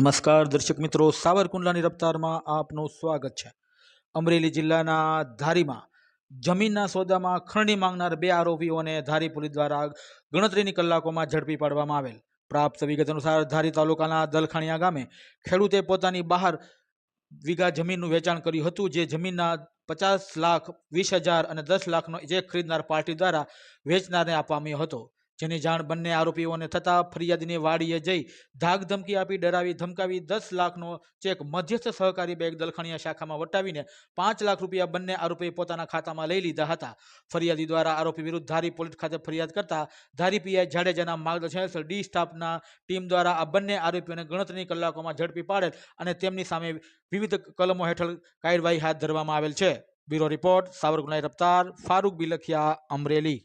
નમસ્કાર દર્શક મિત્રો, સાવરકુંડલાની રફતારમાં આપનું સ્વાગત છે. અમરેલી જિલ્લાના ધારીમાં જમીનના સોદામાં ખરણી માંગનાર બે આરોપીઓને ધારી પોલીસ દ્વારા ગણતરીની કલાકોમાં ઝડપી પાડવામાં આવેલ. પ્રાપ્ત વિગત અનુસાર ધારી તાલુકાના દલખાણીયા ગામે ખેડૂતે પોતાની બહાર વીઘા જમીનનું વેચાણ કર્યું હતું, જે જમીનના પચાસ લાખ, વીસ હજાર અને દસ લાખનો જે ખરીદનાર પાર્ટી દ્વારા વેચનારને આપવામાં હતો. જેની જાણ બંને આરોપીઓને થતાં ફરિયાદીની વાડીએ જઈ ધાક ધમકી આપી ડરાવી ધમકાવી દસ લાખનો ચેક મધ્યસ્થ સહકારી બેંક દલખણીયા શાખામાં વટાવીને પાંચ લાખ રૂપિયા બંને આરોપીએ પોતાના ખાતામાં લઈ લીધા હતા. ફરિયાદી દ્વારા આરોપી વિરુદ્ધ ધારી પોલીસ ખાતે ફરિયાદ કરતા ધારી પીઆઈ જાડેજાના માર્ગદર્શન હેઠળ ડી સ્ટાફના ટીમ દ્વારા આ બંને આરોપીઓને ગણતરીની કલાકોમાં ઝડપી પાડેલ અને તેમની સામે વિવિધ કલમો હેઠળ કાર્યવાહી હાથ ધરવામાં આવેલ છે. Bureau report Savarkundla Raftaar Farooq Bilkhiya, Amreli.